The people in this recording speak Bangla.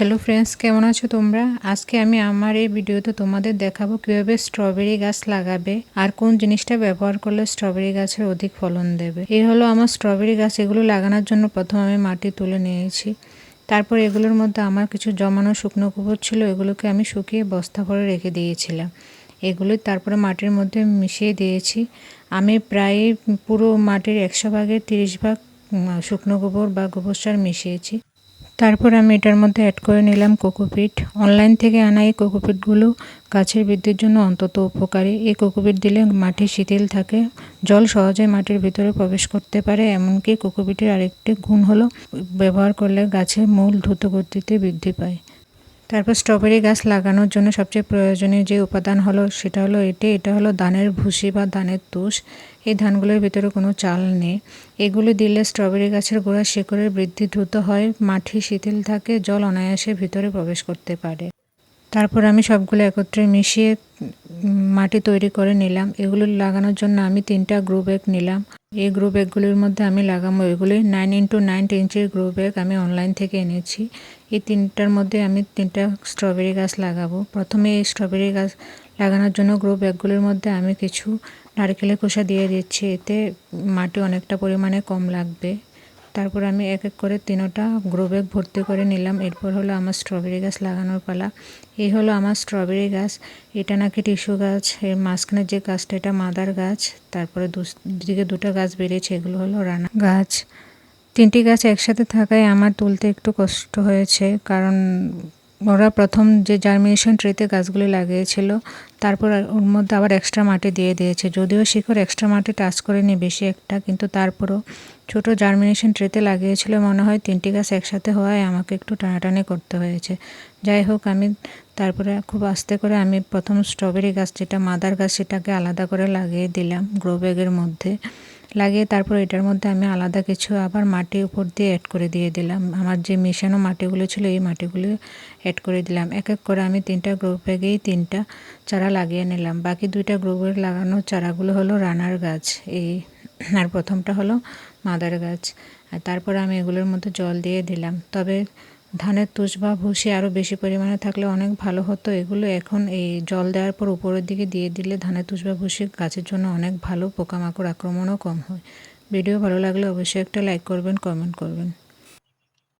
হ্যালো ফ্রেন্ডস কেমন আছো তোমরা? আজকে আমি আমার এই ভিডিওতে তোমাদের দেখাবো কীভাবে স্ট্রবেরি গাছ লাগাবে আর কোন জিনিসটা ব্যবহার করলে স্ট্রবেরি গাছের অধিক ফলন দেবে। এই হলো আমার স্ট্রবেরি গাছ, এগুলো লাগানোর জন্য প্রথম আমি মাটি তুলে নিয়েছি। তারপর এগুলোর মধ্যে আমার কিছু জমানো শুকনো গোবর ছিল, এগুলোকে আমি শুকিয়ে বস্তা করে রেখে দিয়েছিলাম। এগুলো তারপরে মাটির মধ্যে মিশিয়ে দিয়েছি। আমি প্রায় পুরো মাটির একশো ভাগের তিরিশ ভাগ শুকনো গোবর বা গোবর সার মিশিয়েছি। তারপর আমি এটার মধ্যে অ্যাড করে নিলাম কোকোপিট। অনলাইন থেকে আনা এই কোকোপিটগুলো গাছের বৃদ্ধির জন্য অন্তত উপকারী। এই কোকোপিট দিলে মাটি শিথিল থাকে, জল সহজে মাটির ভিতরে প্রবেশ করতে পারে। এমনকি কোকোপিটের আরেকটি গুণ হলো, ব্যবহার করলে গাছের মূল দ্রুত গতিতে বৃদ্ধি পায়। তারপর স্ট্রবেরি গাছ লাগানোর জন্য সবচেয়ে প্রয়োজনীয় যে উপাদান হলো, সেটা হলো এটি। এটা হলো ধানের ভুসি বা ধানের তুষ। এই ধানগুলোর ভিতরে কোনো চাল নেই। এগুলো দিলে স্ট্রবেরি গাছের গোড়া শিকড়ের বৃদ্ধি দ্রুত হয়, মাটি শিথিল থাকে, জল অনায়াসে ভিতরে প্রবেশ করতে পারে। তারপর আমি সবগুলো একত্রে মিশিয়ে মাটি তৈরি করে নিলাম। এগুলো লাগানোর জন্য আমি তিনটা গ্রো ব্যাগ নিলাম। এই গ্রো ব্যাগগুলির মধ্যে আমি লাগাবো এগুলি নাইন ইন্টু নাইন ইঞ্চের গ্রো ব্যাগ আমি অনলাইন থেকে এনেছি। এই তিনটার মধ্যে আমি তিনটা স্ট্রবেরি গাছ লাগাবো। প্রথমে এই স্ট্রবেরি গাছ লাগানোর জন্য গ্রো ব্যাগগুলির মধ্যে আমি কিছু নারকেলের খোসা দিয়ে দিচ্ছি। এতে মাটি অনেকটা পরিমাণে কম লাগবে। তারপর আমি এক এক করে তিনোটা গ্রো ব্যাগ ভর্তি করে নিলাম। এরপর হলো আমার স্ট্রবেরি গাছ লাগানোর পালা। এই হলো আমার স্ট্রবেরি গাছ। এটা নাকি টিস্যু গাছ। এর মাঝখানে যে গাছটা, এটা মাদার গাছ। তারপরে দুদিকে দুটো গাছ বেরিয়েছে। এগুলো হলো রানা গাছ। তিনটি গাছ একসাথে থাকায় আমার তুলতে একটু কষ্ট হয়েছে। কারণ ওরা প্রথম যে জার্মিনেশন ট্রেতে গাছগুলি লাগিয়েছিল, তারপর ওর মধ্যে আবার এক্সট্রা মাটি দিয়ে দিয়েছে। যদিও শিকড় এক্সট্রা মাটি টাচ করেনি বেশি একটা, কিন্তু তারপরও ছোট জার্মিনেশন ট্রেতে লাগিয়েছিল মনে হয় তিনটি গাছ একসাথে হওয়ায় আমাকে একটু টানাটানি করতে হয়েছে। যাই হোক, আমি তারপরে খুব আস্তে করে আমি প্রথম স্ট্রবেরি গাছ যেটা মাদার গাছ সেটাকে আলাদা করে লাগিয়ে দিলাম গ্রো ব্যাগের মধ্যে। লাগিয়ে তারপর এটার মধ্যে আমি আলাদা কিছু আবার মাটি উপর দিয়ে অ্যাড করে দিয়ে দিলাম। আমার যে মেশানো মাটিগুলো ছিল, এই মাটিগুলো অ্যাড করে দিলাম। এক এক করে আমি তিনটা গ্রো ব্যাগেই তিনটা চারা লাগিয়ে নিলাম। বাকি দুইটা গ্রো ব্যাগ লাগানো চারাগুলো হলো রানার গাছ, এই আর প্রথমটা হলো মাদার গাছ। আর তারপর আমি এগুলোর মধ্যে জল দিয়ে দিলাম। তবে ধানের তুষ বা ভুসি আরও বেশি পরিমাণে থাকলে অনেক ভালো হতো। এগুলো এখন এই জল দেওয়ার পর উপরের দিকে দিয়ে দিলে ধানের তুষ বা ভুসি গাছের জন্য অনেক ভালো পোকামাকড় আক্রমণও কম হয়। ভিডিও ভালো লাগলে অবশ্যই একটা লাইক করবেন, কমেন্ট করবেন।